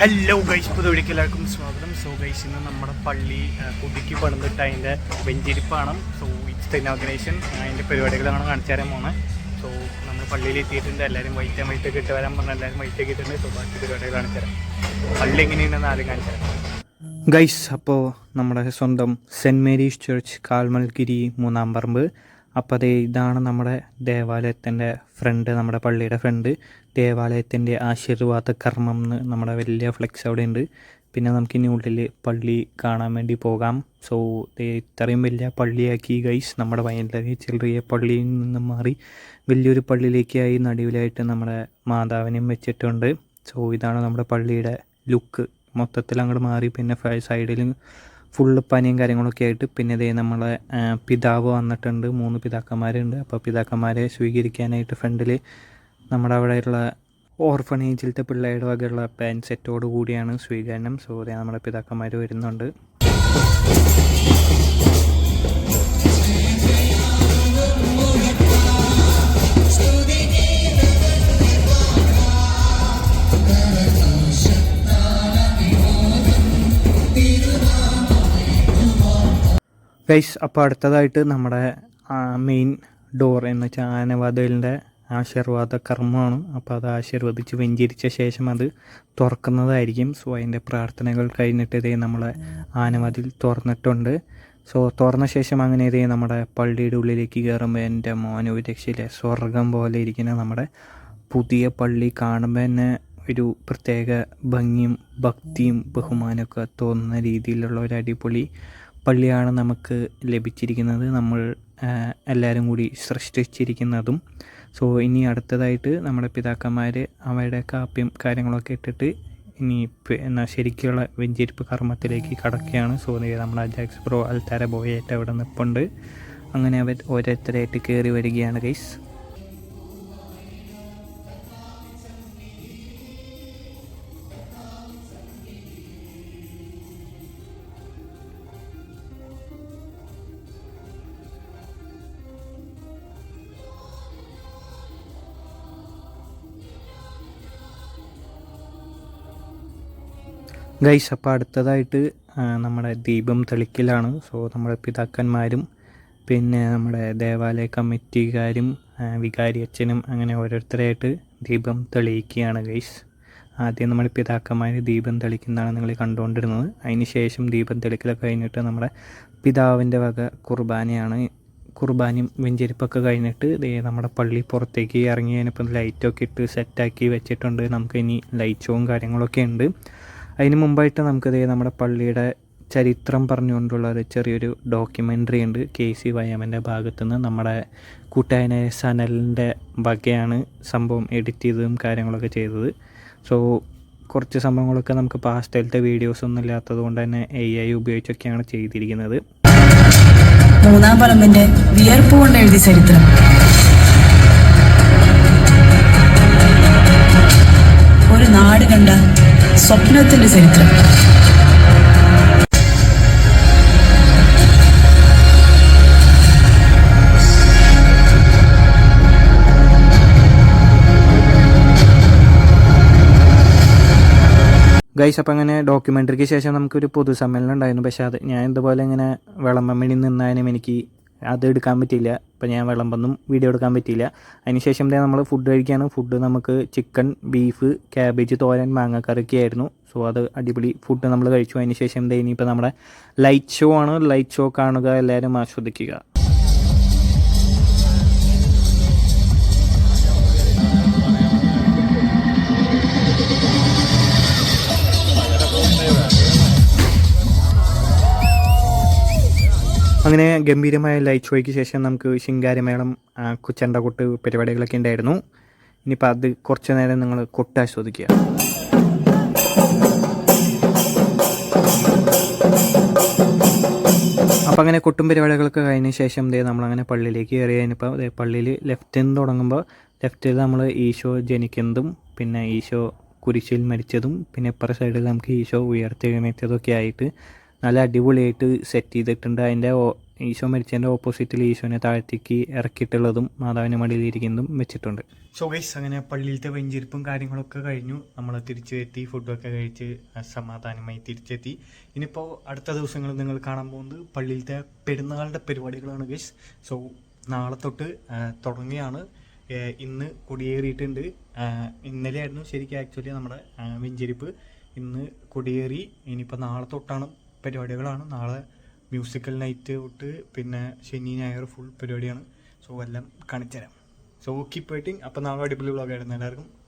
Hello guys പുതുവഴിക്ക് എല്ലാവർക്കും സ്വാഗതം. So guys ഇന്ന് നമ്മുടെ പള്ളി പുതുക്കി പണിതിട്ട് അതിന്റെ വെഞ്ചിരിപ്പാണ്. സോ ഇറ്റ്സ് ഇനോഗ്രേഷൻ അതിന്റെ പരിപാടികളാണ് കാണിച്ചു തരാൻ പോകുന്നത് സോ നമ്മൾ പള്ളിയിൽ എത്തിയിട്ടുണ്ട്. എല്ലാവരും വൈറ്റ് വൈറ്റ് ഒക്കെ ഇട്ട് വരാൻ പറഞ്ഞാൽ എല്ലാവരും വൈറ്റ് ഒക്കെ ഇട്ടിട്ടുണ്ട്. സോ ബാക്കി പരിപാടികൾ കാണിച്ചു തരാം. പള്ളി എങ്ങനെയുണ്ടെന്ന് ആദ്യം കാണിച്ചു തരാം. ഗൈസ് അപ്പോൾ നമ്മുടെ സ്വന്തം സെന്റ് മേരീസ് ചർച്ച് കാൽമൽഗിരി മൂന്നാം പറമ്പ്. അപ്പോൾ അതേ ഇതാണ് നമ്മുടെ ദേവാലയത്തിന്റെ ഫ്രണ്ട് നമ്മുടെ പള്ളിയുടെ ഫ്രണ്ട്. ദേവാലയത്തിന്റെ ആശീർവാദ കർമ്മം എന്ന് നമ്മുടെ വലിയ ഫ്ലെക്സ് അവിടെ ഉണ്ട്. പിന്നെ നമുക്ക് ഇനി ഉള്ളിൽ പള്ളി കാണാൻ വേണ്ടി പോകാം. സോ ഇത്രയും വലിയ പള്ളിയാക്കി ഗൈസ് നമ്മുടെ വയലിലെ ചെറിയ പള്ളിയിൽ നിന്ന് മാറി വലിയൊരു പള്ളിയിലേക്കായി നടുവിലായിട്ട് നമ്മുടെ മാതാവിനെയും വെച്ചിട്ടുണ്ട്. സോ ഇതാണ് നമ്മുടെ പള്ളിയുടെ ലുക്ക്. മൊത്തത്തിൽ അങ്ങോട്ട് മാറി പിന്നെ സൈഡിൽ ഫുള്ള് പനിയും കാര്യങ്ങളൊക്കെ ആയിട്ട് പിന്നെ ഇതേ നമ്മളെ പിതാവ് വന്നിട്ടുണ്ട്. മൂന്ന് പിതാക്കന്മാരുണ്ട്. അപ്പോൾ പിതാക്കന്മാരെ സ്വീകരിക്കാനായിട്ട് ഫ്രണ്ടിൽ നമ്മുടെ അവിടെയുള്ള ഓർഫണേജിലത്തെ പിള്ളേരുടെ വകയുള്ള പാൻ സെറ്റോട് കൂടിയാണ് സ്വീകരണം. സോ അതേ നമ്മുടെ പിതാക്കന്മാർ വരുന്നുണ്ട്. ഗൈസ് അപ്പോൾ അടുത്തതായിട്ട് നമ്മുടെ മെയിൻ ഡോർ എന്ന് വെച്ചാൽ ആനവാതിലിന്റെ ആശീർവാദ കർമ്മമാണ്. അപ്പോൾ അത് ആശീർവദിച്ച് വെഞ്ചരിച്ച ശേഷം അത് തുറക്കുന്നതായിരിക്കും. സോ അതിന്റെ പ്രാർത്ഥനകൾ കഴിഞ്ഞിട്ട് ഇതേ നമ്മളെ ആനവാതിൽ തുറന്നിട്ടുണ്ട്. സോ തുറന്ന ശേഷം അങ്ങനെ ഇതേ നമ്മുടെ പള്ളിയുടെ ഉള്ളിലേക്ക് കയറുമ്പോൾ എന്റെ മോനു രക്ഷയിലെ സ്വർഗം പോലെ ഇരിക്കുന്ന നമ്മുടെ പുതിയ പള്ളി കാണുമ്പോൾ തന്നെ ഒരു പ്രത്യേക ഭംഗിയും ഭക്തിയും ബഹുമാനമൊക്കെ തോന്നുന്ന രീതിയിലുള്ള ഒരു അടിപൊളി പള്ളിയാണ് നമുക്ക് ലഭിച്ചിരിക്കുന്നത്. നമ്മൾ എല്ലാവരും കൂടി സൃഷ്ടിച്ചിരിക്കുന്നതും. സോ ഇനി അടുത്തതായിട്ട് നമ്മുടെ പിതാക്കന്മാർ അവരുടെ കാപ്പ്യം കാര്യങ്ങളൊക്കെ ഇട്ടിട്ട് ഇനി എന്നാൽ ശരിക്കുള്ള വെഞ്ചരിപ്പ് കർമ്മത്തിലേക്ക് കടക്കുകയാണ്. സോ നമ്മുടെ അജാക്സ് പ്രോ അൽത്താര ബോയായിട്ട് അവിടെ നിൽപ്പുണ്ട് അങ്ങനെ അവർ ഓരോരുത്തരായിട്ട് കയറി വരികയാണ് ഗൈസ്. ഗൈസ് അപ്പോൾ അടുത്തതായിട്ട് നമ്മുടെ ദീപം തെളിക്കലാണ്. സോ നമ്മുടെ പിതാക്കന്മാരും പിന്നെ നമ്മുടെ ദേവാലയ കമ്മിറ്റിക്കാരും വികാരി അച്ഛനും അങ്ങനെ ഓരോരുത്തരായിട്ട് ദീപം തെളിയിക്കുകയാണ് ഗൈസ്. ആദ്യം നമ്മുടെ പിതാക്കന്മാർ ദീപം തെളിക്കുന്നതാണ് നിങ്ങൾ കണ്ടുകൊണ്ടിരുന്നത്. അതിന് ശേഷം ദീപം തെളിക്കലൊക്കെ കഴിഞ്ഞിട്ട് നമ്മുടെ പിതാവിന്റെ വക കുർബാനയാണ്. കുർബാനയും വെഞ്ചരിപ്പൊക്കെ കഴിഞ്ഞിട്ട് ദേ നമ്മുടെ പള്ളി പുറത്തേക്ക് ഇറങ്ങി കഴിഞ്ഞപ്പോൾ ലൈറ്റൊക്കെ ഇട്ട് സെറ്റാക്കി വെച്ചിട്ടുണ്ട്. നമുക്ക് ഇനി ലൈറ്റ് ഷോവും കാര്യങ്ങളൊക്കെ ഉണ്ട്. അതിന് മുമ്പായിട്ട് നമുക്കിത് നമ്മുടെ പള്ളിയുടെ ചരിത്രം പറഞ്ഞുകൊണ്ടുള്ള ഒരു ചെറിയൊരു ഡോക്യുമെന്ററി ഉണ്ട്. കെ സി ഭാഗത്തു നിന്ന് നമ്മുടെ കൂട്ടായനായ സനലിന്റെ വകയാണ് സംഭവം എഡിറ്റ് ചെയ്തതും കാര്യങ്ങളൊക്കെ ചെയ്തത്. സോ കുറച്ച് സംഭവങ്ങളൊക്കെ നമുക്ക് പാസ്റ്റലത്തെ വീഡിയോസ് ഒന്നും ഇല്ലാത്തത് കൊണ്ട് തന്നെ എ ഐ ഉപയോഗിച്ചൊക്കെയാണ് ചെയ്തിരിക്കുന്നത്. മൂന്നാം പറമ്പിന്റെ വിയർപ്പ് കൊണ്ട് എഴുതിയ ചരിത്രം. ഒരു നാട് കണ്ട സ്വപ്നത്തിന്റെ ചരിത്രം. ഗൈസ് അപ്പം അങ്ങനെ ഡോക്യുമെന്ററിക്ക് ശേഷം നമുക്കൊരു പൊതുസമ്മേളനം ഉണ്ടായിരുന്നു. പക്ഷേ അത് ഞാൻ ഇതുപോലെ ഇങ്ങനെ വിളമ്പാൻ വേണ്ടി നിന്നാലും എനിക്ക് അത് എടുക്കാൻ പറ്റിയില്ല. ഇപ്പം ഞാൻ വിളമ്പൊന്നും വീഡിയോ എടുക്കാൻ പറ്റിയില്ല. അതിനുശേഷം തന്നെ നമ്മൾ ഫുഡ് കഴിക്കുകയാണ് ഫുഡ് നമുക്ക് ചിക്കൻ ബീഫ് ക്യാബേജ് തോരൻ മാങ്ങക്കറിയൊക്കെ ആയിരുന്നു. സോ അത് അടിപൊളി ഫുഡ് നമ്മൾ കഴിച്ചു. അതിന് ശേഷം ദേ ഇനിയിപ്പോൾ നമ്മുടെ ലൈറ്റ് ഷോ ആണ്. ലൈറ്റ് ഷോ കാണുക. എല്ലാവരും ആസ്വദിക്കുക. അങ്ങനെ ഗംഭീരമായ ലൈറ്റ് ഷോയ്ക്ക് ശേഷം നമുക്ക് ശിങ്കാരിമേളം കുച്ചണ്ടകൊട്ട് പരിപാടികളൊക്കെ ഉണ്ടായിരുന്നു. ഇനിയിപ്പോൾ അത് കുറച്ച് നേരം നിങ്ങൾ കൊട്ടാസ്വദിക്കുക അപ്പം അങ്ങനെ കൊട്ടും പരിപാടികളൊക്കെ കഴിഞ്ഞ ശേഷം ദേ നമ്മളങ്ങനെ പള്ളിയിലേക്ക് കയറി കഴിഞ്ഞപ്പോൾ ദേ പള്ളിയിൽ ലെഫ്റ്റിൽ നിന്ന് തുടങ്ങുമ്പോൾ ലെഫ്റ്റിൽ നമ്മൾ ഈശോ ജനിക്കുന്നതും പിന്നെ ഈശോ കുരിശിൽ മരിച്ചതും പിന്നെ ഇപ്പുറ സൈഡിൽ നമുക്ക് ഈശോ ഉയർത്തെഴുന്നേറ്റതൊക്കെ ആയിട്ട് നല്ല അടിപൊളിയായിട്ട് സെറ്റ് ചെയ്തിട്ടുണ്ട്. അതിന്റെ ഈശോ മരിച്ചതിന്റെ ഓപ്പോസിറ്റിൽ ഈശോനെ താഴ്ത്തിക്ക് ഇറക്കിയിട്ടുള്ളതും മാതാവിന്റെ മടിയിൽ ഇരിക്കുന്നതും വെച്ചിട്ടുണ്ട്. സോ ഗൈസ് അങ്ങനെ പള്ളിയിലത്തെ വെഞ്ചിരിപ്പും കാര്യങ്ങളൊക്കെ കഴിഞ്ഞു. നമ്മൾ തിരിച്ചു എത്തി ഫുഡൊക്കെ കഴിച്ച് സമാധാനമായി തിരിച്ചെത്തി. ഇനിയിപ്പോൾ അടുത്ത ദിവസങ്ങളിൽ നിങ്ങൾ കാണാൻ പോകുന്നത് പള്ളിയിലത്തെ പെരുന്നാളുടെ പരിപാടികളാണ് ഗൈസ് സോ നാളെ തൊട്ട് തുടങ്ങിയാണ് ഇന്ന് കൊടിയേറിയിട്ടുണ്ട്. ഇന്നലെയായിരുന്നു ശരിക്കും ആക്ച്വലി നമ്മുടെ വെഞ്ചിരിപ്പ്. ഇന്ന് കൊടിയേറി ഇനിയിപ്പോൾ നാളെ തൊട്ടാണ് പരിപാടികളാണ്. നാളെ മ്യൂസിക്കൽ നൈറ്റ് തൊട്ട് പിന്നെ ശനി ഞായർ ഫുൾ പരിപാടിയാണ്. സോ എല്ലാം കാണിച്ചുതരാം. സോ കീപ്പ് വെയിറ്റിംഗ് അപ്പോൾ നാളെ അടിപൊളി വ്ളോഗായിരുന്നു എല്ലാവർക്കും.